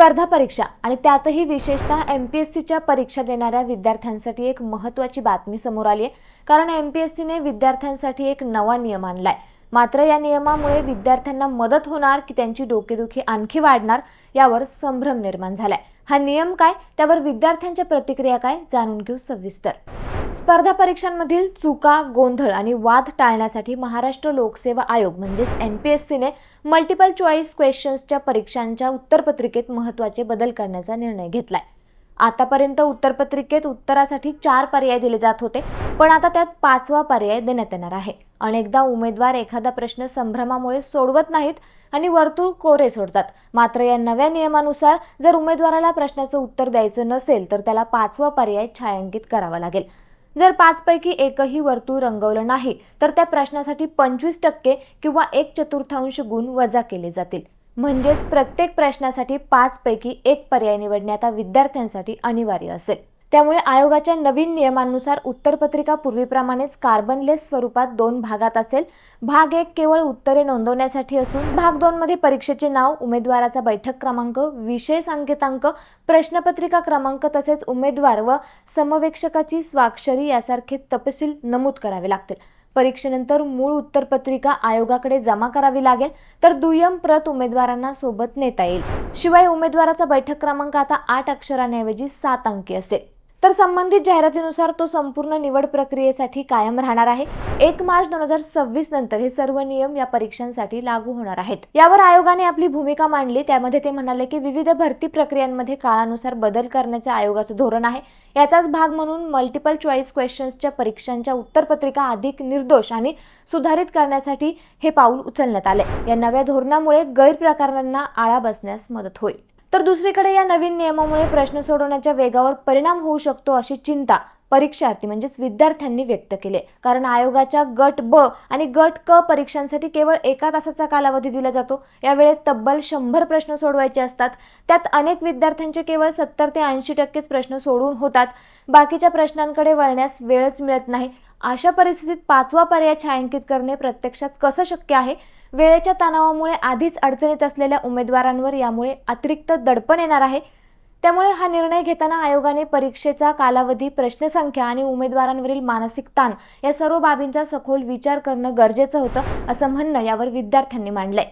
स्पर्धा परीक्षा आणि त्यातही विशेषतः एम पी एस सीच्या परीक्षा देणाऱ्या विद्यार्थ्यांसाठी एक महत्त्वाची बातमी समोर आली आहे. कारण एम पी एस सीने विद्यार्थ्यांसाठी एक नवा नियम आणलाय. मात्र या नियमामुळे विद्यार्थ्यांना मदत होणार की त्यांची डोकेदुखी आणखी वाढणार यावर संभ्रम निर्माण झालाय. हा नियम काय? त्यावर विद्यार्थ्यांच्या प्रतिक्रिया काय? जाणून घेऊ सविस्तर. स्पर्धा परीक्षांमधील चुका गोंधळ आणि वाद टाळण्यासाठी महाराष्ट्र लोकसेवा आयोग म्हणजेच एम पी एस सीने मल्टिपल चॉईस क्वेश्चन्सच्या परीक्षांच्या उत्तरपत्रिकेत महत्त्वाचे बदल करण्याचा निर्णय घेतलाय. आतापर्यंत उत्तरपत्रिकेत उत्तरासाठी चार पर्याय दिले जात होते पण आता त्यात पाचवा पर्याय देण्यात येणार आहे. अनेकदा उमेदवार एखादा प्रश्न संभ्रमामुळे सोडवत नाहीत आणि वर्तुळ कोरे सोडतात. मात्र या नव्या नियमानुसार जर उमेदवाराला प्रश्नाचं उत्तर द्यायचं नसेल तर त्याला पाचवा पर्याय छायांकित करावा लागेल. जर पाचपैकी एकही वर्तुळ रंगवलं नाही तर त्या प्रश्नासाठी पंचवीस टक्के किंवा एक चतुर्थांश गुण वजा केले जातील. म्हणजेच प्रत्येक प्रश्नासाठी पाचपैकी एक पर्याय निवडणे आता विद्यार्थ्यांसाठी अनिवार्य असेल. त्यामुळे आयोगाच्या नवीन नियमांनुसार उत्तरपत्रिका पूर्वीप्रमाणेच कार्बनलेस स्वरूपात दोन भागात असेल. भाग एक केवळ उत्तरे नोंदवण्यासाठी असून भाग दोनमध्ये परीक्षेचे नाव उमेदवाराचा बैठक क्रमांक विषय संकेतांक प्रश्नपत्रिका क्रमांक तसेच उमेदवार व समवेक्षकाची स्वाक्षरी यासारखे तपशील नमूद करावे लागतील. परीक्षेनंतर मूळ उत्तरपत्रिका आयोगाकडे जमा करावी लागेल तर दुय्यम प्रत उमेदवारांना सोबत नेता येईल. शिवाय उमेदवाराचा बैठक क्रमांक आता आठ अक्षरांऐवजी सात अंकी असेल. तर संबंधित जाहिरातीनुसार तो संपूर्ण निवड प्रक्रियेसाठी कायम राहणार आहे. एक मार्च दोन हजार सव्वीस नंतर हे सर्व नियम या परीक्षांसाठी लागू होणार आहेत. यावर आयोगाने आपली भूमिका मांडली. त्यामध्ये ते म्हणाले की विविध भरती प्रक्रियांमध्ये काळानुसार बदल करण्याचे आयोगाचं धोरण आहे. याचाच भाग म्हणून मल्टिपल चॉईस क्वेश्चन्सच्या परीक्षांच्या उत्तरपत्रिका अधिक निर्दोष आणि सुधारित करण्यासाठी हे पाऊल उचलण्यात आले. या नव्या धोरणामुळे गैरप्रकारांना आळा बसण्यास मदत होईल. तर दुसरीकडे या नवीन नियमामुळे प्रश्न सोडवण्याच्या वेगावर परिणाम होऊ शकतो अशी चिंता परीक्षार्थी म्हणजेच विद्यार्थ्यांनी व्यक्त केले कारण आयोगाच्या गट ब आणि गट क परीक्षांसाठी केवळ एका तासाचा कालावधी दिला जातो. यावेळेत तब्बल शंभर प्रश्न सोडवायचे असतात. त्यात अनेक विद्यार्थ्यांचे केवळ सत्तर ते ऐंशी टक्केच प्रश्न सोडून होतात. बाकीच्या प्रश्नांकडे वळण्यास वेळच मिळत नाही. अशा परिस्थितीत पाचवा पर्याय छायांकित करणे प्रत्यक्षात कसं शक्य आहे? वेळेच्या तणावामुळे आधीच अडचणीत असलेल्या उमेदवारांवर यामुळे अतिरिक्त दडपण येणार आहे. त्यामुळे हा निर्णय घेताना आयोगाने परीक्षेचा कालावधी प्रश्नसंख्या आणि उमेदवारांवरील मानसिक ताण या सर्व बाबींचा सखोल विचार करणं गरजेचं होतं असं म्हणणं यावर विद्यार्थ्यांनी मांडलंय.